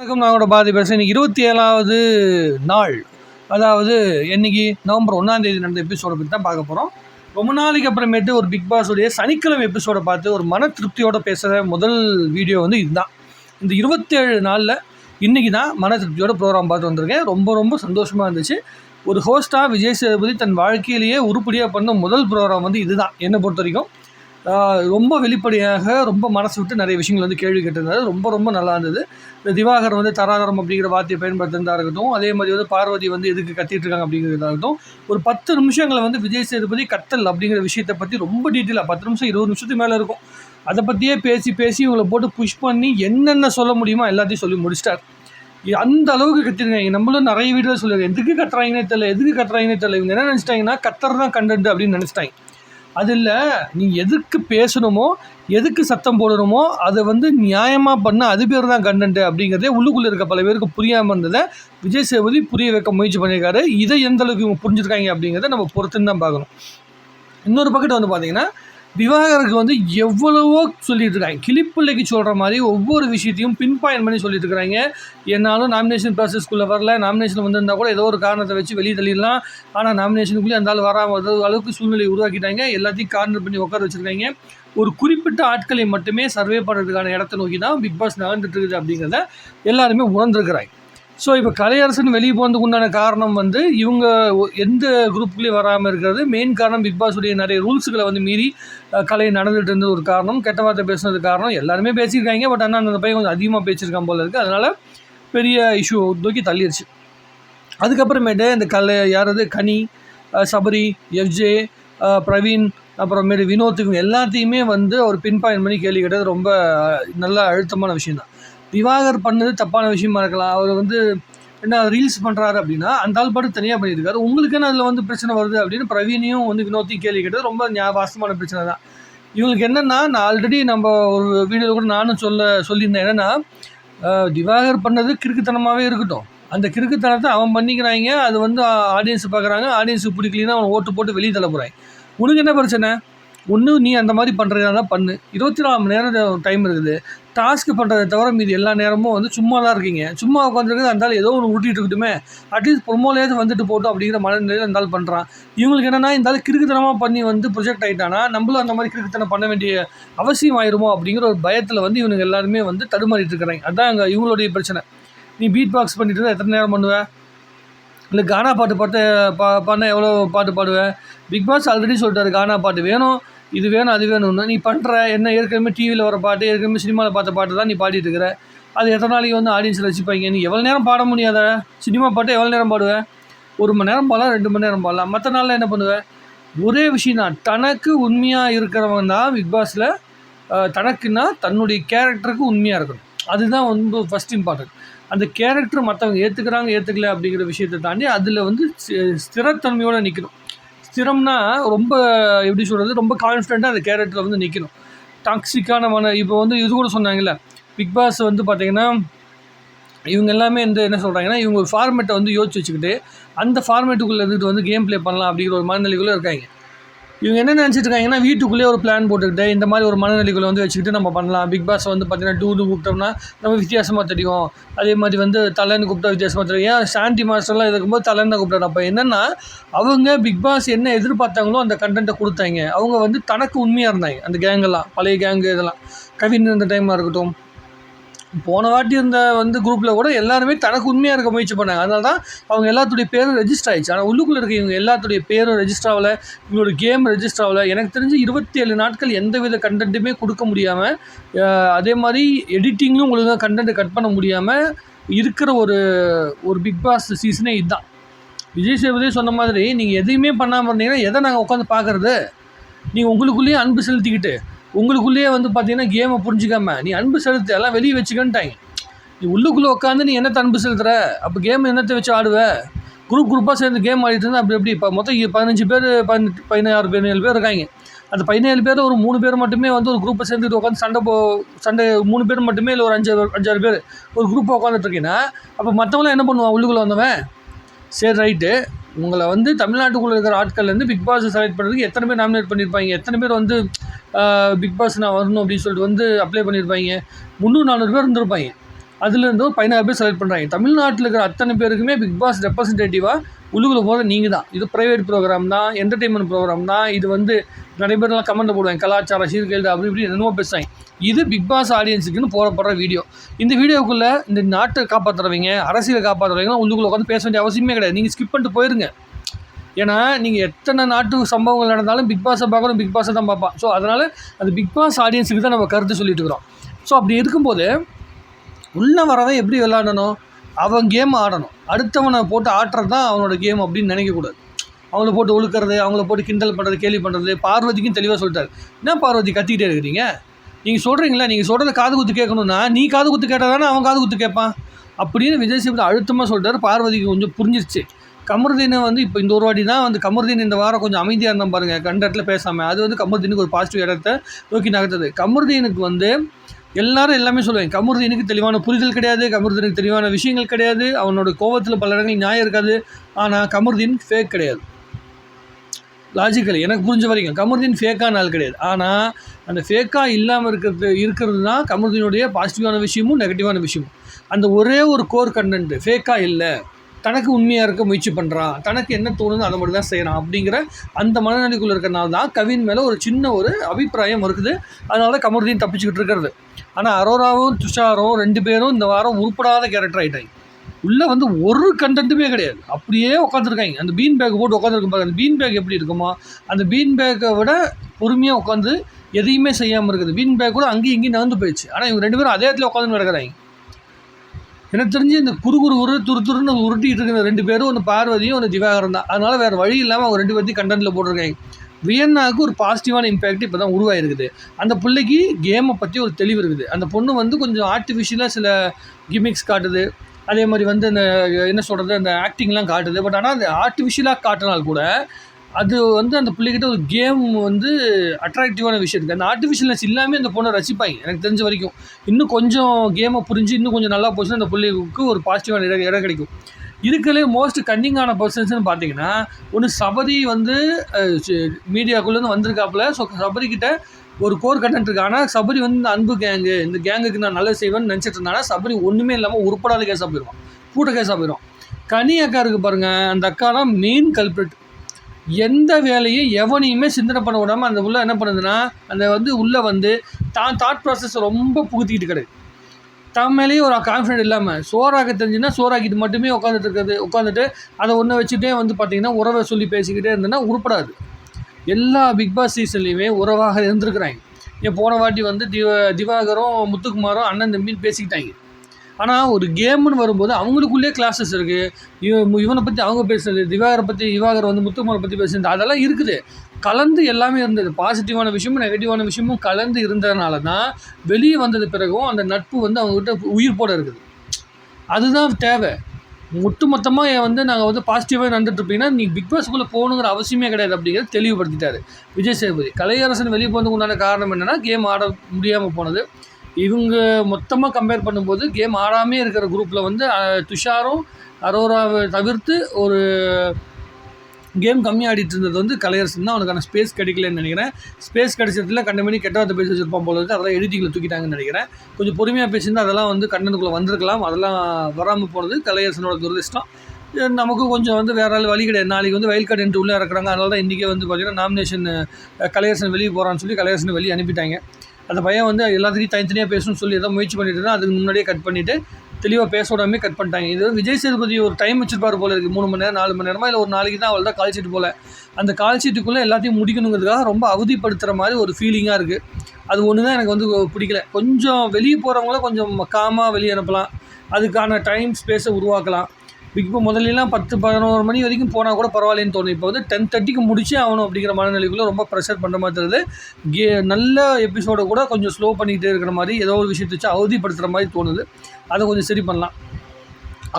வணக்கம் நாங்களோட பாதி பேசுகிறேன் இன்னைக்கு இருபத்தி ஏழாவது நாள். அதாவது என்னைக்கு நவம்பர் ஒன்றாம் தேதி நடந்த எபிசோடை பற்றி தான் பார்க்க போகிறோம் ரொம்ப நாளைக்கு அப்புறமேட்டு ஒரு பிக் பாஸுடைய சனிக்கிழமை எபிசோடை பார்த்து ஒரு மன திருப்தியோடு பேசுகிற முதல் வீடியோ வந்து இதுதான். இந்த இருபத்தேழு நாளில் இன்றைக்கி தான் மன திருப்தியோட ப்ரோக்ராம் பார்த்து வந்திருக்கேன். ரொம்ப ரொம்ப சந்தோஷமாக இருந்துச்சு. ஒரு ஹோஸ்ட்டாக விஜய் சேதுபதி தன் வாழ்க்கையிலேயே உருப்படியாக பண்ண முதல் ப்ரோக்ராம் வந்து இதுதான். என்னை பொறுத்த வரைக்கும். ரொம்ப வெளிப்படையாக ரொம்ப மனசு விட்டு நிறைய விஷயங்கள் வந்து கேள்வி கேட்டிருந்தாரு. ரொம்ப ரொம்ப நல்லா இருந்தது. இந்த திவாகர் வந்து தராதரம் அப்படிங்கிற வார்த்தையை பயன்படுத்திருந்தா இருக்கட்டும் அதே மாதிரி வந்து பார்வதி வந்து எதுக்கு கத்திட்டு இருக்காங்க அப்படிங்கிறதா இருக்கட்டும் ஒரு பத்து நிமிஷங்களை வந்து விஜய் சேதுபதி கத்தல் அப்படிங்கிற விஷயத்தை பற்றி ரொம்ப டீட்டெயிலாக பத்து நிமிஷம் இருபது நிமிஷத்துக்கு மேலே இருக்கும். அதை பற்றியே பேசி பேசி இவங்களை போட்டு புஷ் பண்ணி என்னென்ன சொல்ல முடியுமோ எல்லாத்தையும் சொல்லி முடிச்சிட்டார். அந்த அளவுக்கு கத்திருக்காங்க. நம்மளும் நிறைய வீடியோ சொல்லியிருக்கோம். எதுக்கு கத்துறாங்கன்னே தெரியல எதுக்கு கத்துறாங்கன்னே தெரியல. இவங்க என்ன நினச்சிட்டாங்கன்னா கத்தர் தான் கண்டென்ட் அப்படின்னு நினச்சிட்டாங்க. அதில் நீ எதுக்கு பேசணுமோ எதுக்கு சத்தம் போடணுமோ அதை வந்து நியாயமாக பண்ண அது பேர் தான் கண்டென்ட் அப்படிங்கிறதே உள்ளுக்குள்ளே இருக்க பல பேருக்கு புரியாமல் இருந்ததை விஜய் சேதுபதி புரிய வைக்க முயற்சி பண்ணியிருக்காரு. இதை எந்த அளவுக்கு இவங்க புரிஞ்சுருக்காங்க அப்படிங்கிறத நம்ம பொறுத்துன்னு தான் பார்க்கணும். இன்னொரு பக்கெட் வந்து பார்த்திங்கன்னா விவாகரத்துக்கு வந்து எவ்வளவோ சொல்லிட்டு இருக்காங்க கிளிப்பிள்ளைக்கு சொல்கிற மாதிரி ஒவ்வொரு விஷயத்தையும் பின் பாயிண்ட் பண்ணி சொல்லிட்டு இருக்கிறாங்க என்னாலும் நாமினேஷன் ப்ராசஸ்க்குள்ளே வரல. நாமினேஷன் வந்திருந்தால் கூட ஏதோ ஒரு காரணத்தை வச்சு வெளியே தள்ளிடலாம். ஆனால் நாமினேஷனுக்குள்ளே அந்த ஆள் வராமல் அளவுக்கு சூழ்நிலை உருவாக்கிட்டாங்க. எல்லாத்தையும் கார்னர் பண்ணி உட்கார வச்சுருக்காங்க. ஒரு குறிப்பிட்ட ஆட்களை மட்டுமே சர்வே பண்ணுறதுக்கான இடத்த நோக்கி தான் பிக் பாஸ் நகர்ந்துட்டு இருக்குது அப்படிங்கிறத எல்லாருமே உணர்ந்துருக்கிறாங்க. ஸோ இப்போ கலையரசன் வெளியே போனதுக்கு உண்டான காரணம் வந்து இவங்க எந்த குரூப்புக்குள்ளேயும் வராமல் இருக்கிறது. மெயின் காரணம் பிக் பாஸுடைய நிறைய ரூல்ஸுகளை வந்து மீறி கலை நடந்துகிட்டு இருந்தது ஒரு காரணம். கெட்ட வார்த்தை பேசுனது காரணம். எல்லாருமே பேசியிருக்காங்க. பட் ஆனால் அந்த பையன் கொஞ்சம் அதிகமாக பேசியிருக்கான் போல இருக்குது அதனால் பெரிய இஷ்யூ தூக்கி தள்ளிடுச்சு அதுக்கப்புறமேட்டு இந்த கலை யாராவது கனி சபரி எஃப்ஜே பிரவீன் அப்புறமேட்டு வினோத்துக்கு எல்லாத்தையுமே வந்து அவர் பின் பண்ணி கேள்வி கேட்டது ரொம்ப நல்ல அழுத்தமான விஷயம்தான். விவாகர் பண்ணது தப்பான விஷயமா இருக்கலாம். அவர் வந்து என்ன ரீல்ஸ் பண்ணுறாரு அப்படின்னா அந்த ஆள் பாட்டு தனியாக பண்ணியிருக்காரு. உங்களுக்கு என்ன அதில் வந்து பிரச்சனை வருது அப்படின்னு பிரவீனையும் வந்து வினோத்தையும் கேள்வி கேட்டது ரொம்ப ஞாபகமான பிரச்சனை தான். இவங்களுக்கு என்னென்னா நான் ஆல்ரெடி நம்ம ஒரு வீடியோவில் கூட நானும் சொல்ல சொல்லியிருந்தேன். என்னென்னா திவாகர் பண்ணது கிறுக்குத்தனமாகவே இருக்கட்டும். அந்த கிறுக்குத்தனத்தை அவன் பண்ணிக்கிறாங்க. அது வந்து ஆடியன்ஸ் பார்க்குறாங்க. ஆடியன்ஸுக்கு பிடிக்கலன்னா அவன் ஓட்டு போட்டு வெளியே தள்ள போகிறாங்க உனக்கு என்ன பிரச்சனை? ஒன்று நீ அந்த மாதிரி பண்ணுறதா தான் பண்ணு. இருபத்தி நாலு மணி நேரம் டைம் இருக்குது. டாஸ்க் பண்ணுறதை தவிர மீதி எல்லா நேரமும் வந்து சும்மா தான் இருக்கீங்க. சும்மா உட்காந்துருக்குது அந்த ஏதோ ஒன்று ஊட்டிகிட்டு இருக்கட்டுமே. அட்லீஸ்ட் ப்ரொமோலேயாவது வந்துட்டு போட்டோம் அப்படிங்கிற மனநிலையில் அந்த ஆள் பண்ணுறான் இவங்களுக்கு என்னென்னா இந்த ஆள் கிறுக்குத்தனமாக பண்ணி வந்து ப்ரொஜெக்ட் ஆகிட்டானா நம்மளும் அந்த மாதிரி கிறுக்குத்தனம் பண்ண வேண்டிய அவசியம் ஆயிருமோ அப்படிங்கிற ஒரு பயத்தில் வந்து இவனுங்க எல்லாருமே வந்து தடுமாறிட்டு இருக்கிறாங்க. அதான் அங்கே இவங்களுடைய பிரச்சனை. நீ பீட் பாக்ஸ் பண்ணிட்டு இருந்தா எத்தனை நேரம் பண்ணுவ? இல்லை கானா பாட்டு பாட்டு பா பண்ண எவ்வளோ பாட்டு பாடுவேன் பிக் பாஸ் ஆல்ரெடி சொல்லிட்டாரு கானா பாட்டு. வேணும் இது வேணும் அது வேணும்னு நீ பண்ணுற என்ன ஏற்கனவே டிவியில் வர பாட்டு ஏற்கனவே சினிமாவில் பார்த்த பாட்டு தான் நீ பாடிட்டு இருக்கிற. அது எத்தனை நாளைக்கு வந்து ஆடியன்ஸில் வச்சுப்பாங்க? நீ எவ்வளோ நேரம் பாட முடியாத? சினிமா பாட்டு எவ்வளோ நேரம் பாடுவேன் ஒரு மணி நேரம் பாடலாம் ரெண்டு மணி நேரம் பாடலாம். மற்ற நாளில் என்ன பண்ணுவேன் ஒரே விஷயம் தான். தனக்கு உண்மையாக இருக்கிறவங்க தான் பிக் பாஸில் தனக்குன்னா தன்னுடைய கேரக்டருக்கு உண்மையாக இருக்கணும். அதுதான் வந்து ஃபஸ்ட் இம்பார்ட்டன்ட் அந்த கேரக்டர் மற்றவங்க ஏற்றுக்கிறாங்க ஏற்றுக்கல அப்படிங்கிற விஷயத்தை தாண்டி அதில் வந்து சி- ஸ்திரத்தன்மையோடு நிற்கணும் ஸ்திரம்னா ரொம்ப எப்படி சொல்கிறது ரொம்ப கான்ஃபிடென்ட்டாக அந்த கேரக்டரில் வந்து நிற்கணும் டாக்ஸிக்கான மன இப்போ வந்து இது கூட சொன்னாங்கல்ல பிக் பாஸ் வந்து பார்த்தீங்கன்னா இவங்க எல்லாமே வந்து என்ன சொல்கிறாங்கன்னா இவங்க ஒரு ஃபார்மேட்டை வந்து யோசிச்சு வச்சுக்கிட்டு அந்த ஃபார்மேட்டுக்குள்ளே இருந்துட்டு வந்து கேம் ப்ளே பண்ணலாம் அப்படிங்கிற ஒரு மனநிலைக்குள்ளே இருக்காங்க. இவங்க என்ன நினச்சிட்டு இருக்காங்கன்னா வீட்டுக்குள்ளேயே ஒரு பிளான் போட்டுக்கிட்டு இந்த மாதிரி ஒரு மனநிலைக்குள்ளே வந்து வச்சுக்கிட்டு நம்ம பண்ணலாம். பிக் பாஸ் வந்து பார்த்தீங்கன்னா டூனு கூப்பிட்டோம்னா நம்ம வித்தியாசமாக தெரியும். அதே மாதிரி வந்து தலைன்னு கூப்பிட்டா வித்தியாசமாக தெரியும். ஏன்? சாண்டி மாஸ்டர்லாம் இருக்கும்போது தலைன்னு தான் கூப்பிட்டாரு அப்போ என்னென்னா அவங்க பிக் பாஸ் என்ன எதிர்பார்த்தாங்களோ அந்த கண்டென்ட்டை கொடுத்தாங்க. அவங்க வந்து தனக்கு உண்மையாக இருந்தாங்க. அந்த கேங்கெல்லாம் பழைய கேங்கு இதெல்லாம். கவின் இருந்த டைமாக இருக்கட்டும் போன வாட்டி இருந்த வந்து குரூப்பில் கூட எல்லாருமே தனக்கு உண்மையாக இருக்க முயற்சி பண்ணாங்க. அதனால தான் அவங்க எல்லாத்துடைய பேரும் ரெஜிஸ்டர் ஆயிடுச்சு. ஆனால் உள்ளுக்குள்ளே இருக்க இவங்க எல்லாத்துடைய பேரும் ரெஜிஸ்டர் ஆகலை. இவங்களோட கேம் ரெஜிஸ்டர் ஆகலை. எனக்கு தெரிஞ்சு இருபத்தி ஏழு நாட்கள் எந்த வித கண்டென்ட்டுமே கொடுக்க முடியாமல் அதே மாதிரி எடிட்டிங்லும் உங்களுக்கு கண்டென்ட் கட் பண்ண முடியாமல் இருக்கிற ஒரு ஒரு பிக் பாஸ் சீசனே இதுதான். விஜய் சேதுபதி சொன்ன மாதிரி நீங்கள் எதையுமே பண்ணாமல் இருந்தீங்கன்னா எதை நாங்கள் உட்காந்து பார்க்குறது? நீங்கள் உங்களுக்குள்ளேயே அன்பு செலுத்திக்கிட்டு உங்களுக்குள்ளேயே வந்து பார்த்தீங்கன்னா கேமை புரிஞ்சுக்காம நீ அன்பு செலுத்து எல்லாம் வெளியே வச்சுக்கன்ட்டாங்க. நீ உள்ளுக்குள்ளே உட்காந்து நீ என்னத்தை அன்பு செலுத்துற? அப்போ கேம் என்னத்தை வச்சு ஆடுவ? குரூப் குரூப்பாக சேர்ந்து கேம் ஆடிட்டு இருந்தால் அப்படி எப்படி இப்போ மொத்தம் பதினஞ்சு பேர் பதினெட்டு பதினாறு பதினேழு பேர் இருக்காங்க. அந்த பதினேழு பேர் ஒரு மூணு பேர் மட்டுமே வந்து ஒரு குரூப்பை சேர்ந்துட்டு உட்காந்து சண்டை போ சண்டை மூணு பேர் மட்டுமே இல்லை ஒரு அஞ்சு அஞ்சாறு பேர் ஒரு குரூப்பை உட்காந்துட்டு இருக்கீங்கன்னா அப்போ மற்றவங்களாம் என்ன பண்ணுவான்? உள்ளுக்குள்ளே வந்தவன்? சரி ரைட்டு உங்களை வந்து தமிழ்நாட்டுக்குள்ளே இருக்கிற ஆட்கள்லேருந்து பிக் பாஸ் செலக்ட் பண்ணுறதுக்கு எத்தனை பேர் நாமினேட் பண்ணியிருப்பாங்க எத்தனை பேர் வந்து பிக் பாஸ் நான் வரணும் அப்படின்னு சொல்லிட்டு வந்து அப்ளை பண்ணியிருப்பாங்க முந்நூறு நானூறு பேர் இருந்திருப்பாங்க. அதுலேருந்து ஒரு பதினாறு பேர் செலக்ட் பண்ணுறாங்க தமிழ்நாட்டில் இருக்கிற அத்தனை பேருக்குமே பிக் பாஸ் ரெப்ரசன்டேட்டிவாக உள்ளுக்குள்ளே போகிற நீங்கள் தான். இது ப்ரைவேட் ப்ரோக்ராம் தான் என்டர்டெயின்மெண்ட் ப்ரோக்ராம் தான். இது வந்து நிறைய பேர்லாம் கமெண்ட் போடுவாங்க. கலாச்சார சீர்கேடு அப்படி இப்படி என்னமோ பேசுவாங்க. இது பிக் பாஸ் ஆடியன்ஸுக்குன்னு போடப்படுற வீடியோ இந்த வீடியோக்குள்ளே இந்த நாட்டை காப்பாற்றுறவங்க அரசியலை காப்பாற்றுறவங்களாம் உள்ளுக்குள்ள உட்காந்து பேச வேண்டிய அவசியமே கிடையாது. நீங்கள் ஸ்கிப் பண்ணிட்டு போயிருங்க. ஏன்னா நீங்கள் எத்தனை நாட்டு சம்பவங்கள் நடந்தாலும் பிக் பாஸை பார்க்கணும் பிக் பாஸை தான் பார்ப்பான். ஸோ அதனால் அது பிக் பாஸ் ஆடியன்ஸுக்கு தான் நம்ம கருத்து சொல்லிட்டு இருக்கிறோம். ஸோ அப்படி இருக்கும்போது உள்ளே வரவன் எப்படி விளாடணும் அவன் கேம் ஆடணும். அடுத்தவனை போட்டு ஆட்டுறது தான் அவனோட கேம் அப்படின்னு நினைக்கக்கூடாது. அவங்கள போட்டு ஒழுக்கிறது அவங்கள போட்டு கிண்டல் பண்ணுறது கேலி பண்ணுறது பார்வதிக்கும் தெளிவாக சொல்லிட்டாரு. என்ன பார்வதி கத்திக்கிட்டே இருக்கிறீங்க? நீங்கள் சொல்கிறீங்களா நீங்கள் சொல்கிறத காது குத்து கேட்கணும்னா நீ காது குத்து கேட்டால் தானே அவன் காது குத்து கேட்பான்? அப்படின்னு விஜய் சேதுபதி அழுத்தமாக சொல்லிட்டாரு. பார்வதிக்கு கொஞ்சம் புரிஞ்சிருச்சு. கமருதீனை வந்து இப்போ இந்த ஒரு வாட்டி தான் வந்து கமருதீன் இந்த வாரம் கொஞ்சம் அமைதியாக இருந்தால் பாருங்கள் கண்ட இடத்துல பேசாமல் அது வந்து கமருதீனுக்கு ஒரு பாசிட்டிவ் இடத்த நோக்கி நகர்த்தது. கமருதீனுக்கு வந்து எல்லாரும் எல்லாமே சொல்லுவாங்க கமருதீனுக்கு தெளிவான புரிதல் கிடையாது கமருதீனுக்கு தெளிவான விஷயங்கள் கிடையாது அவனோட கோவத்தில் பல இடங்கள் நியாயம் இருக்காது ஆனால் கமருதீன் ஃபேக் கிடையாது. லாஜிக்கலி எனக்கு புரிஞ்ச வரைக்கும் கமருதீன் ஃபேக்கான ஆள் கிடையாது. ஆனால் அந்த ஃபேக்காக இல்லாமல் இருக்கிறது இருக்கிறது தான் கமருதீனுடைய பாசிட்டிவான விஷயமும் நெகட்டிவான விஷயமும். அந்த ஒரே ஒரு கோர் கண்டென்ட் ஃபேக்காக இல்லை. தனக்கு உண்மையாக இருக்க முயற்சி பண்ணுறான் தனக்கு என்ன தோணுதோ அதை மட்டும் தான் செய்கிறான் அப்படிங்கிற அந்த மனநிலைக்குள்ளே இருக்கிறனால தான் கவின் மேலே ஒரு சின்ன ஒரு அபிப்பிராயம் இருக்குது. அதனால தான் கமருதீன் தப்பிச்சுக்கிட்டு இருக்கிறது ஆனால் அரோராவும் துஷாரும் ரெண்டு பேரும் இந்த வாரம் உருப்படாத கேரக்டர் ஆகிட்டாங்க உள்ளே வந்து ஒரு கண்டென்ட்டுமே கிடையாது. அப்படியே உட்காந்துருக்காங்க அந்த பீன் பேக் போட்டு உட்காந்துருக்கும் பாருங்க. அந்த பீன் பேக் எப்படி இருக்குமோ அந்த பீன் பேக்கை விட பொறுமையாக உட்காந்து எதையுமே செய்யாமல் இருக்குது. பீன் பேக் கூட அங்கேயும் இங்கேயும் நகர்ந்து போயிடுச்சு. ஆனால் இவங்க ரெண்டு பேரும் அதே இடத்துல உட்காந்து நடக்கிறாங்க எனக்கு தெரிஞ்சு இந்த குறு குறு உரு துரு துருன்னு உருட்டிகிட்டு இருக்கிற ரெண்டு பேரும் ஒன்று பார்வதியும் ஒன்று திவாகரம் தான். அதனால் வேறு வழி இல்லாமல் அவங்க ரெண்டு பேர்த்தையும் கண்டென்ட்டில் போட்டிருக்காங்க. வியன்னாவுக்கு ஒரு பாசிட்டிவான இம்பேக்ட் இப்போ தான் உருவாயிருக்குது. அந்த பிள்ளைக்கு கேமை பற்றி ஒரு தெளிவு இருக்குது. அந்த பொண்ணு வந்து கொஞ்சம் ஆர்டிஃபிஷியலாக சில கிமிக்ஸ் காட்டுது. அதே மாதிரி வந்து அந்த என்ன சொல்கிறது அந்த ஆக்டிங்லாம் காட்டுது. பட் ஆனால் அந்த ஆர்டிஃபிஷியலாக காட்டினால் கூட அது வந்து அந்த பிள்ளைகிட்ட ஒரு கேம் வந்து அட்ராக்டிவான விஷயம் இருக்குது அந்த ஆர்டிஃபிஷியல்னஸ் இல்லாமல் அந்த பொண்ணை ரசிப்பாங்க எனக்கு தெரிஞ்ச வரைக்கும். இன்னும் கொஞ்சம் கேமை புரிஞ்சு இன்னும் கொஞ்சம் நல்லா போச்சுன்னா அந்த பிள்ளைக்கு ஒரு பாசிட்டிவான இடம் இடம் கிடைக்கும். இருக்கிறதுலே மோஸ்ட் கன்னிங்கான பர்சன்ஸ்னு பார்த்தீங்கன்னா ஒன்று சபரி வந்து மீடியாக்குள்ளேருந்து வந்திருக்காப்புல. ஸோ சபரி கிட்ட ஒரு கோர் கண்டென்ட் இருக்கு. ஆனால் சபரி வந்து இந்த அன்பு கேங்கு இந்த கேங்குக்கு நான் நல்லது செய்வேன்னு நினச்சிட்டு இருந்தானா சபரி ஒன்றுமே இல்லாமல் உருப்படாத கேஸாக போயிடுவான் கூட்ட கேஸாக போயிடும் கனி அக்கா இருக்கு பாருங்கள் அந்த அக்கா தான் மெயின் கல்பிரிட் எந்த வேலையும் எவனையுமே சிந்தனை பண்ண விடாமல் அந்த உள்ள என்ன பண்ணுதுன்னா அந்த வந்து உள்ளே வந்து தான் தாட் ப்ராசஸ் ரொம்ப புகுத்திக்கிட்டு கிடையாது தம் மேலேயும் ஒரு கான்ஃபிடென்ட் இல்லாமல் சோறாக்க தெரிஞ்சுன்னா சோறாக்கிட்டு மட்டுமே உட்காந்துட்டு இருக்கிறது உட்காந்துட்டு அதை ஒன்றை வச்சுட்டே வந்து பார்த்திங்கன்னா உறவை சொல்லி பேசிக்கிட்டே இருந்தேன்னா உருப்படாது. எல்லா பிக் பாஸ் சீசன்லேயுமே உறவாக இருந்திருக்கிறாங்க. ஏன் போன வாட்டி வந்து திவ திவாகரும் முத்துக்குமாரும் அண்ணன் தம்பின்னு பேசிக்கிட்டாங்க. ஆனால் ஒரு கேம்னு வரும்போது அவங்களுக்குள்ளே கிளாஸஸ் இருக்குது இவ இவனை பற்றி அவங்க பேசுறது திவாகரை பற்றி திவாகர் வந்து முத்துக்குமாரை பற்றி பேசுறது அதெல்லாம் இருக்குது. கலந்து எல்லாமே இருந்தது. பாசிட்டிவான விஷயமும் நெகட்டிவான விஷயமும் கலந்து இருந்ததுனால தான் வெளியே வந்தது பிறகும் அந்த நட்பு வந்து அவங்ககிட்ட உயிர் போட இருக்குது. அதுதான் தேவை. ஒட்டு மொத்தமாக வந்து நாங்கள் வந்து பாசிட்டிவாக நடந்துட்டுருப்பீங்கன்னா நீ பிக் பாஸ்க்குள்ளே போகணுங்கிற அவசியமே கிடையாது அப்படிங்கிறத தெளிவுபடுத்திட்டாரு. விஜய் சேதுபதி. கலையரசன் வெளியே போனதுக்கு உண்டான காரணம் என்னென்னா கேம் ஆட முடியாமல் போனது. இவங்க மொத்தமாக கம்பேர் பண்ணும்போது கேம் ஆடாமே இருக்கிற குரூப்பில் வந்து துஷாரும் அரோராவை தவிர்த்து ஒரு கேம் கம்மி ஆடிட்டு இருந்தது வந்து கலையரசன் தான். அவனுக்கான ஸ்பேஸ் கிடைக்கலன்னு நினைக்கிறேன். ஸ்பேஸ் கிடைச்சதுல கண்டமணி கெட்ட பேசி வச்சிருப்பான் போல இருக்கு. அதெல்லாம் எடிட்டிங்கில் தூக்கிட்டாங்கன்னு நினைக்கிறேன். கொஞ்சம் பொறுமையாக பேசியிருந்தா அதெல்லாம் வந்து கண்டனுக்குள்ளே வந்திருக்கலாம். அதெல்லாம் வராமல் போனது கலையரசனோட துரதிஷ்டம் நமக்கு கொஞ்சம் வந்து வேற ஆள் வழி கிடையாது. நாளைக்கு வந்து வயல்காடு என்று உள்ளே இறக்குறாங்க. அதனால தான் இன்றைக்கே வந்து பார்த்தீங்கன்னா நாமினேஷன் கலையரசன் வெளியே போகிறான்னு சொல்லி கலையரசனை வெளியே அனுப்பிட்டாங்க. அந்த பையன் வந்து எல்லாத்துக்கும் தனித்தனியாக பேசணும்னு சொல்லி ஏதோ முயற்சி பண்ணிட்டு இருந்தால் அதுக்கு முன்னாடியே கட் பண்ணிவிட்டு தெளிவாக பேச விடாமே கட் பண்ணிட்டாங்க. இது விஜய் சேதுபதி ஒரு டைம் வச்சிருப்பார் போல இருக்குது மூணு மணி நேரம் நாலு மணி நேரமாக இல்லை ஒரு நாளைக்கு தான் அவள் தான் கால் ஷீட் போல். அந்த கால் ஷீட்டுக்குள்ளே எல்லாத்தையும் முடிக்கணுங்கிறதுக்காக ரொம்ப அவதிப்படுத்துகிற மாதிரி ஒரு ஃபீலிங்காக இருக்குது அது ஒன்று தான் எனக்கு வந்து பிடிக்கல. கொஞ்சம் வெளியே போகிறவங்கள கொஞ்சம் காமாக வெளியே அனுப்பலாம். அதுக்கான டைம் ஸ்பேஸை உருவாக்கலாம். இப்போ முதல்லாம் பத்து பதினோரு மணி வரைக்கும் போனால் கூட பரவாயில்லன்னு தோணும். இப்போ வந்து டென் தேர்ட்டிக்கு முடிச்சே ஆகணும் அப்படிங்கிற மனநிலைக்குள்ளே ரொம்ப ப்ரெஷர் பண்ணுற மாதிரி தருது கே நல்ல எபிசோடை கூட கொஞ்சம் ஸ்லோ பண்ணிக்கிட்டே இருக்கிற மாதிரி ஏதோ ஒரு விஷயத்தை வச்சு அவதிப்படுத்துகிற மாதிரி தோணுது. அதை கொஞ்சம் சரி பண்ணலாம்.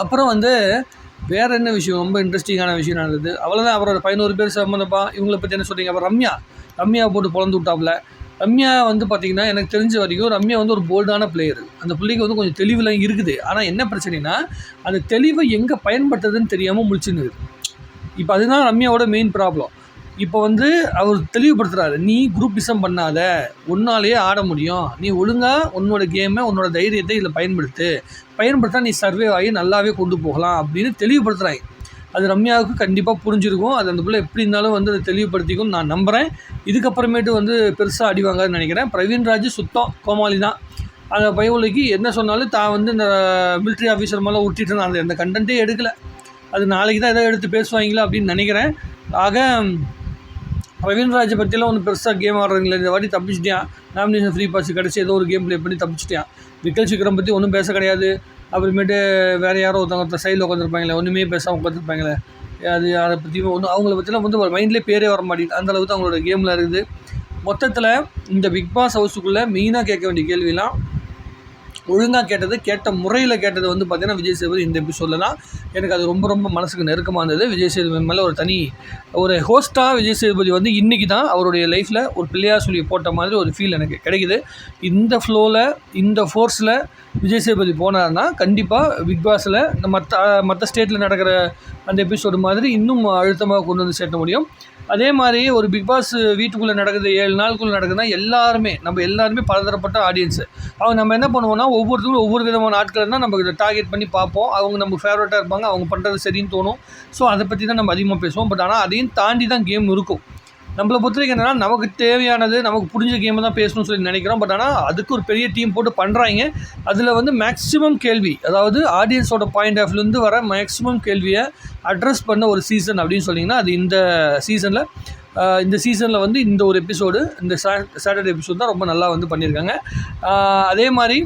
அப்புறம் வந்து வேறு என்ன விஷயம்? ரொம்ப இன்ட்ரெஸ்டிங்கான விஷயம் நடந்தது. அவ்வளோதான் அப்புறம் பதினோரு பேர் சம்மந்தப்பா இவங்களை பற்றி என்ன சொல்கிறீங்க அப்புறம் ரம்யா. ரம்யா போட்டு பிறந்து விட்டாப்புல. ரம்யா வந்து பார்த்திங்கன்னா எனக்கு தெரிஞ்ச வரைக்கும் ரம்யா வந்து ஒரு போல்டான பிளேயர் அந்த பிள்ளைக்கு வந்து கொஞ்சம் தெளிவுலாம் இருக்குது. ஆனால் என்ன பிரச்சனைனா அந்த தெளிவை எங்கே பயன்படுத்துறதுன்னு தெரியாமல் முழிச்சுன்னு இப்போ அதுதான் ரம்யாவோட மெயின் ப்ராப்ளம் இப்போ வந்து அவர் தெளிவுபடுத்துறாரு. நீ குரூப்பிசம் பண்ணாத. ஒன்னாலேயே ஆட முடியும். நீ ஒழுங்காக உன்னோட கேமை உன்னோட தைரியத்தை இதில் பயன்படுத்து. பயன்படுத்தினா நீ சர்வே ஆகி நல்லாவே கொண்டு போகலாம் அப்படின்னு தெளிவுபடுத்துகிறாங்க அது ரம்யாவுக்கு கண்டிப்பாக புரிஞ்சிருக்கும். அது அந்த பிள்ளை எப்படி இருந்தாலும் வந்து அதை தெளிவுபடுத்திக்கும். நான் நம்புகிறேன் இதுக்கப்புறமேட்டு வந்து பெருசாக அடிவாங்கன்னு நினைக்கிறேன். பிரவீன்ராஜ் சுத்தம் கோமாளி தான். அந்த பயவுலைக்கு என்ன சொன்னாலும் தான் வந்து இந்த மிலிட்ரி ஆஃபீஸர் மேலே உருட்டிட்டு நான் அந்த எந்த கண்டென்ட்டே எடுக்கலை. அது நாளைக்கு தான் எதாவது எடுத்து பேசுவாங்களா அப்படின்னு நினைக்கிறேன். ஆக ரவீந்திரராஜை பற்றிலாம் ஒன்றும் பெருசாக கேம் ஆடுறீங்களே இந்த வாட்டி தப்பிச்சிட்டியான் நாமினேஷன் ஃப்ரீ பாஸ் கிடச்சி ஏதோ ஒரு கேம் ப்ளே பண்ணி தப்பிச்சிட்டியான் விக்கல் சிக்கரம் பற்றி ஒன்றும் பேச கிடையாது. அப்புறமேட்டு வேறு யாரோ ஒருத்தவங்க சைடில் உட்காந்துருப்பாங்களே ஒன்றுமே பேசாமல் உட்காந்துருப்பாங்களே அது அதை பற்றி ஒன்றும் அவங்கள பற்றிலாம் வந்து ஒரு மைண்ட்லேயே பேரே வர மாட்டேங்குது. அந்த அளவுக்கு அவங்களோட கேமில் இருக்குது. மொத்தத்தில் இந்த பிக் பாஸ் ஹவுஸுக்குள்ளே மெயினாக கேட்க வேண்டிய கேள்விலாம் ஒழுங்காக கேட்டது கேட்ட முறையில் கேட்டது வந்து பார்த்திங்கன்னா விஜய் சேதுபதி இந்த எபிசோடில் தான். எனக்கு அது ரொம்ப ரொம்ப மனசுக்கு நெருக்கமாக இருந்தது. விஜய் சேதுபதி மேலே ஒரு தனி ஒரு ஹோஸ்ட்டாக விஜய் சேதுபதி வந்து இன்றைக்கி தான் அவருடைய லைஃப்பில் ஒரு பிள்ளையார் சொல்லி போட்ட மாதிரி ஒரு ஃபீல் எனக்கு கிடைக்குது. இந்த ஃப்ளோவில் இந்த ஃபோர்ஸில் விஜய் சேதுபதி போனார்னா கண்டிப்பாக பிக் பாஸில் மற்ற மற்ற ஸ்டேட்டில் நடக்கிற அந்த எபிசோடு மாதிரி இன்னும் அழுத்தமாக கொண்டு வந்து சேர்த்த முடியும். அதே மாதிரி ஒரு பிக் பாஸ் வீட்டுக்குள்ளே நடக்குது ஏழு நாளுக்குள்ளே நடக்குதுன்னா எல்லாருமே நம்ம எல்லாருமே பலதரப்பட்ட ஆடியன்ஸு அவங்க நம்ம என்ன பண்ணுவோம்னா ஒவ்வொருத்தரும் ஒவ்வொரு விதமான ஆட்கள் தான் நம்ம டார்கெட் பண்ணி பார்ப்போம். அவங்க நம்ம ஃபேவரட்டாக இருப்பாங்க அவங்க பண்ணுறது சரின்னு தோணும். ஸோ அதை பற்றி தான் நம்ம அதிகமாக பேசுவோம். பட் ஆனால் அதையும் தாண்டி தான் கேம் இருக்கும். நம்மளை பொறுத்த வரைக்கும் என்னென்னா நமக்கு தேவையானது நமக்கு புரிஞ்ச கேமை தான் பேசணும்னு சொல்லி நினைக்கிறோம். பட் ஆனால் அதுக்கு ஒரு பெரிய டீம் போட்டு பண்ணுறாங்க அதில் வந்து மேக்ஸிமம் கேள்வி அதாவது ஆடியன்ஸோட பாயிண்ட் ஆஃப் வியூலேருந்து வர மேக்ஸிமம் கேள்வியை அட்ரஸ் பண்ண ஒரு சீசன் அப்படின்னு சொன்னிங்கன்னா அது இந்த சீசனில் இந்த சீசனில் வந்து இந்த ஒரு எபிசோடு இந்த சாட்டர்டே எபிசோட் தான் ரொம்ப நல்லா வந்து பண்ணியிருக்காங்க. அதே மாதிரி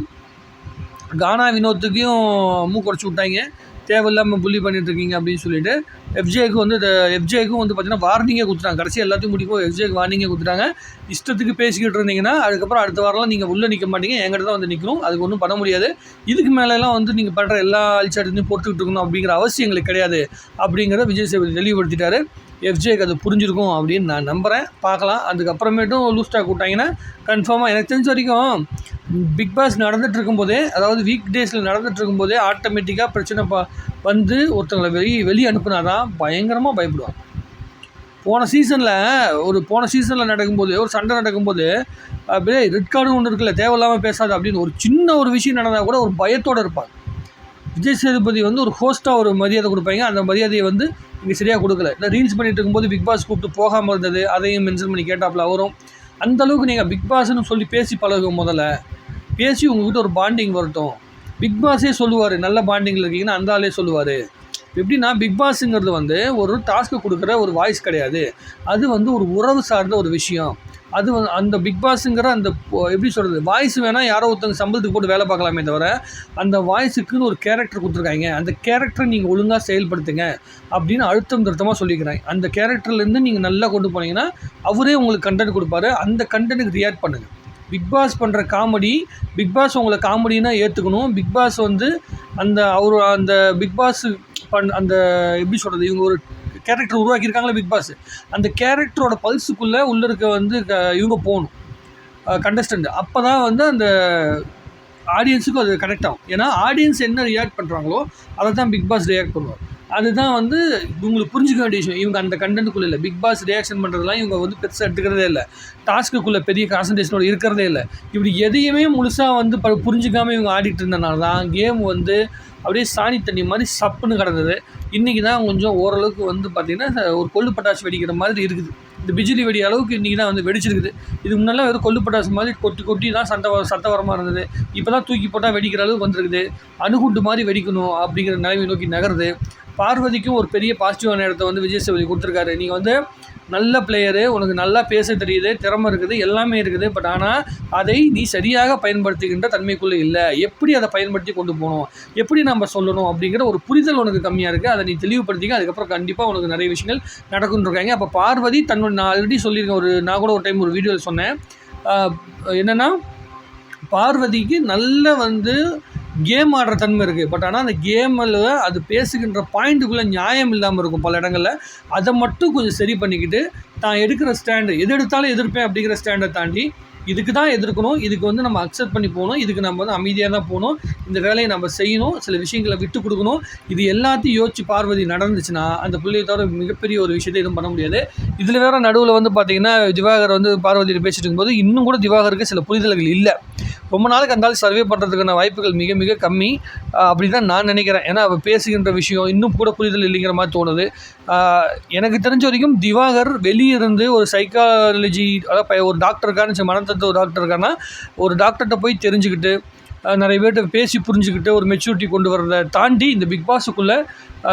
கானா வினோத்துக்கும் குறைச்சி விட்டாங்க. தேவையில்லாமல் புள்ளி பண்ணிகிட்ருக்கீங்க அப்படின்னு சொல்லிட்டு எஃப்ஜேக்கு வந்து எஃப்ஜேக்கும் வந்து பார்த்தீங்கன்னா வார்னிங்கே கொடுத்துட்டாங்க. கடைசி எல்லாத்தையும் முடிக்கும் எஃப்ஜேக்கு வார்னிங்கே கொடுத்துட்டாங்க. இஷ்டத்துக்கு பேசிக்கிட்டு இருந்தீங்கன்னா அதுக்கப்புறம் அடுத்த வாரம்லாம் நீங்கள் உள்ளே நிற்க மாட்டீங்க. என்கிட்ட தான் வந்து நிற்கணும் அதுக்கு ஒன்றும் பண்ண முடியாது. இதுக்கு மேலெல்லாம் வந்து நீங்கள் பண்ணுற எல்லா அழிச்சாட்டையும் போட்டுக்கிட்டு இருக்கணும் அப்படிங்கிற அவசியம் எங்களுக்கு கிடையாது. அப்படிங்கிறத விஜய் சேதுபதி தெளிவுபடுத்திட்டாரு. எஃப்ஜேக்கு அது புரிஞ்சிருக்கும் அப்படின்னு நான் நம்புகிறேன் பார்க்கலாம். அதுக்கப்புறமேட்டும் லூஸ் ஸ்டாக் விட்டாங்கன்னா கன்ஃபார்மாக எனக்கு தெரிஞ்ச வரைக்கும் பிக் பாஸ் நடந்துகிட்டு இருக்கும்போதே அதாவது வீக் டேஸில் நடந்துகிட்டு இருக்கும்போதே ஆட்டோமேட்டிக்காக பிரச்சனை ப வந்து ஒருத்தங்களை வெளி வெளியே அனுப்புனா தான் பயங்கரமாக பயப்படுவாங்க. போன சீசனில் ஒரு போன சீசனில் நடக்கும்போது ஒரு சண்டை நடக்கும்போது அப்படியே ரெட் கார்டு ஒன்று இருக்குல்ல தேவையில்லாமல் பேசாது அப்படின்னு ஒரு சின்ன ஒரு விஷயம் நடந்தால் கூட ஒரு பயத்தோடு இருப்பாங்க. விஜய் சேதுபதி வந்து ஒரு ஹோஸ்ட்டாக ஒரு மரியாதை கொடுப்பாங்க. அந்த மரியாதையை வந்து இங்கே சரியாக கொடுக்கல. இல்லை ரீல்ஸ் பண்ணிகிட்டு இருக்கும்போது பிக் பாஸ் கூப்பிட்டு போகாமல் இருந்தது அதையும் மென்ஷன் பண்ணி கேட்டாப்புல வரும் அந்தளவுக்கு நீங்கள் பிக் பாஸ்ன்னு சொல்லி பேசி பழகும் முதல்ல. பேசி உங்ககிட்ட ஒரு பாண்டிங் வரட்டும். பிக் பாஸே சொல்லுவார் நல்ல பாண்டிங்கில் இருக்கீங்கன்னா அந்த ஆளே சொல்லுவார். எப்படின்னா பிக் பாஸுங்கிறது வந்து ஒரு டாஸ்க்கு கொடுக்குற ஒரு வாய்ஸ் கிடையாது. அது வந்து ஒரு உறவு சார்ந்த ஒரு விஷயம். அது வந்து அந்த பிக் பாஸுங்கிற அந்த எப்படி சொல்கிறது வாய்ஸ் வேணால் யாரோ ஒருத்தவங்க சம்பளத்துக்கு போட்டு வேலை பார்க்கலாமே தவிர அந்த வாய்ஸுக்குன்னு ஒரு கேரக்டர் கொடுத்துருக்காங்க. அந்த கேரக்டரை நீங்கள் ஒழுங்காக செயல்படுத்துங்க அப்படின்னு அழுத்தம் திருத்தமாக சொல்லிக்கிறாங்க அந்த கேரக்டர்லேருந்து நீங்கள் நல்லா கொண்டு போனீங்கன்னா அவரே உங்களுக்கு கண்டென்ட் கொடுப்பாரு. அந்த கண்டென்ட்டுக்கு ரியாக்ட் பண்ணுங்கள் பிக் பாஸ் பண்ணுற காமெடி பிக் பாஸ் உங்களை காமெடினா ஏற்றுக்கணும் பிக் பாஸ் வந்து அந்த அவர் அந்த பிக் பாஸ் பண் அந்த எப்படி சொல்கிறது இவங்க ஒரு கேரக்டர் உருவாக்கியிருக்காங்களே பிக் பாஸ் அந்த கேரக்டரோட பல்ஸுக்குள்ளே உள்ளே இருக்க வந்து க- இவங்க போகணும். கண்டஸ்டண்ட் அப்போ தான் வந்து அந்த ஆடியன்ஸுக்கும் அது கனெக்ட் ஆகும். ஏன்னா ஆடியன்ஸ் என்ன ரியாக்ட் பண்ணுறாங்களோ அதை தான் பிக் பாஸ் ரியாக்ட் பண்ணுவார். அதுதான் வந்து இவங்களுக்கு புரிஞ்சுக்க வேண்டிய விஷயம். இவங்க அந்த கண்டென்ட்டுக்குள்ளே இல்லை. பிக் பாஸ் ரியாக்ஷன் பண்ணுறதுலாம் இவங்க வந்து பெருசாக எடுத்துக்கிறதே இல்லை. டாஸ்க்குள்ளே பெரிய கான்சன்ட்ரேஷனோட இருக்கிறதே இல்லை. இப்படி எதையுமே முழுசாக வந்து ப புரிஞ்சிக்காமல் இவங்க ஆடிட்டு இருந்தனால தான் கேம் வந்து அப்படியே சாணி தண்ணி மாதிரி சப்புன்னு கிடந்தது. இன்றைக்கி தான் கொஞ்சம் ஓரளவுக்கு வந்து பார்த்திங்கன்னா ஒரு கொள்ளு பட்டாசு வெடிக்கிற மாதிரி இருக்குது. இந்த பிஜிலி வெடி அளவுக்கு இன்றைக்கி தான் வந்து வெடிச்சிருக்குது. இது முன்னெல்லாம் வெறும் கொள்ளு பட்டாசு மாதிரி கொட்டி கொட்டி தான் சண்டை வர சட்டவரமாக இருந்தது. இப்போ தான் தூக்கி போட்டால் வெடிக்கிற அளவுக்கு வந்துருக்குது. அணுகுண்டு மாதிரி வெடிக்கணும் அப்படிங்கிற நிலைமை நோக்கி நகருது. பார்வதிக்கும் ஒரு பெரிய பாசிட்டிவான இடத்த வந்து விஜய் சேவதி கொடுத்துருக்காரு. நீங்கள் வந்து நல்ல பிளேயரு உனக்கு நல்லா பேச தெரியுது திறமை இருக்குது எல்லாமே இருக்குது. பட் ஆனால் அதை நீ சரியாக பயன்படுத்துகின்ற தன்மைக்குள்ளே இல்லை. எப்படி அதை பயன்படுத்தி கொண்டு போகணும்? எப்படி நம்ம சொல்லணும்? அப்படிங்கிற ஒரு புரிதல் உனக்கு கம்மியாக இருக்குது அதை நீ தெளிவுபடுத்திக்க அதுக்கப்புறம் கண்டிப்பாக உனக்கு நிறைய விஷயங்கள் நடக்குன்னு இருக்காங்க. அப்போ பார்வதி தன்னோட நான் ஆல்ரெடி சொல்லியிருக்கேன். ஒரு நான் கூட ஒரு டைம் ஒரு வீடியோவில் சொன்னேன். என்னென்னா பார்வதிக்கு நல்ல வந்து கேம் ஆடுற தன்மை இருக்குது பட் ஆனால் அந்த கேமில் அது பேசுகின்ற பாயிண்ட்டுக்குள்ளே நியாயம் இல்லாமல் இருக்கும் பல இடங்களில். அதை மட்டும் கொஞ்சம் சரி பண்ணிக்கிட்டு தான் எடுக்கிற ஸ்டாண்டு எது எடுத்தாலும் எதிர்ப்பேன் அப்படிங்கிற ஸ்டாண்டை தாண்டி இதுக்கு தான் எதிர்க்கணும் இதுக்கு வந்து நம்ம அக்செப்ட் பண்ணி போகணும் இதுக்கு நம்ம வந்து அமைதியாக தான் போகணும் இந்த வேலையை நம்ம செய்யணும் சில விஷயங்களை விட்டு கொடுக்கணும். இது எல்லாத்தையும் யோசிச்சு பார்வதி நடந்துச்சுன்னா அந்த பிள்ளையை தவிர மிகப்பெரிய ஒரு விஷயத்தை எதுவும் பண்ண முடியாது. இதில் வேற நடுவில் வந்து பார்த்திங்கன்னா திவாகர் வந்து பார்வதியில் பேசிட்டு இருக்கும்போது இன்னும் கூட திவாகருக்கு சில புரிதல்கள் இல்லை. ரொம்ப நாளுக்கு அந்த சர்வே பண்ணுறதுக்கான வாய்ப்புகள் மிக மிக கம்மி. அப்படி தான் நான் நினைக்கிறேன். ஏன்னா அவள் பேசுகின்ற விஷயம் இன்னும் கூட புரிதல் இல்லைங்கிற மாதிரி தோணுது. எனக்கு தெரிஞ்ச வரைக்கும் திவாகர் வெளியே இருந்து ஒரு சைக்காலஜி அதாவது ஒரு டாக்டருக்கான மனத்தை வச்சு, ஒரு டாக்டர் இருக்கான்னா ஒரு டாக்டர்கிட்ட போய் தெரிஞ்சுக்கிட்டு நிறைய பேர்கிட்ட பேசி புரிஞ்சுக்கிட்டு ஒரு மெச்சூரிட்டி கொண்டு வரதை தாண்டி இந்த பிக் பாஸுக்குள்ளே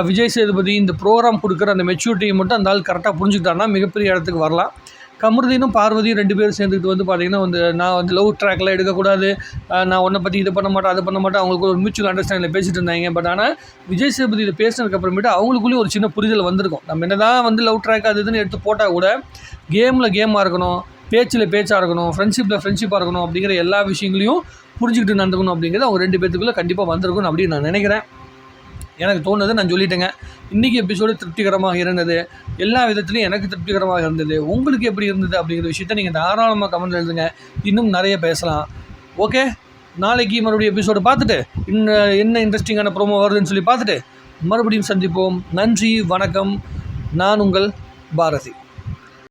விஜய் சேதுபதி இந்த ப்ரோக்ராம் கொடுக்குற அந்த மெச்சூரிட்டியை மட்டும் அந்த ஆள் கரெக்டாக புரிஞ்சுக்கிட்டான்னா மிகப்பெரிய இடத்துக்கு வரலாம். கமருதீனும் பார்வதியும் ரெண்டு பேரும் சேர்ந்துக்கிட்டு வந்து பார்த்தீங்கன்னா வந்து நான் வந்து லவ் ட்ராக்லாம் எடுக்கக்கூடாது. நான் உன்னை பற்றி இது பண்ண மாட்டேன் அது பண்ண மாட்டேன். அவங்களுக்கு ஒரு மியூச்சுவல் அண்டர்ஸ்டாண்டில் பேசிட்டு இருந்தாங்க. பட் ஆனால் விஜய் சேதுபதி இதை பேசினதுக்கப்புறமேட்டு அவங்களுக்குள்ளேயும் ஒரு சின்ன புரிதல் வந்திருக்கும். நம்ம என்ன தான் வந்து லவ் ட்ராக் அது இதுன்னு எடுத்து போட்டால் கூட கேமில் கேமாக இருக்கணும். பேச்சில் பேச்சாக இருக்கணும் ஃப்ரெண்ட்ஷிப்பில் ஃப்ரெண்ட்ஷிப்பாக இருக்கணும் அப்படிங்கிற எல்லா விஷயங்களையும் புரிஞ்சுக்கிட்டு நடந்துக்கணும் அப்படிங்கிறது அவங்க ரெண்டு பேத்துக்குள்ளே கண்டிப்பாக வந்திருக்கும் அப்படின்னு நான் நினைக்கிறேன். எனக்கு தோணுது நான் சொல்லிட்டேங்க. இன்றைக்கி எபிசோடு திருப்திகரமாக இருந்தது. எல்லா விதத்துலையும் எனக்கு திருப்திகரமாக இருந்தது. உங்களுக்கு எப்படி இருந்தது அப்படிங்கிற விஷயத்த நீங்கள் தாராளமாக கமெண்ட் எழுதுங்க. இன்னும் நிறைய பேசலாம். ஓகே நாளைக்கு மறுபடியும் எபிசோடு பார்த்துட்டு இன்னும் என்ன இன்ட்ரெஸ்டிங்கான ப்ரோமோ வருதுன்னு சொல்லி பார்த்துட்டு மறுபடியும் சந்திப்போம். நன்றி வணக்கம். நான் உங்கள் பாரதி.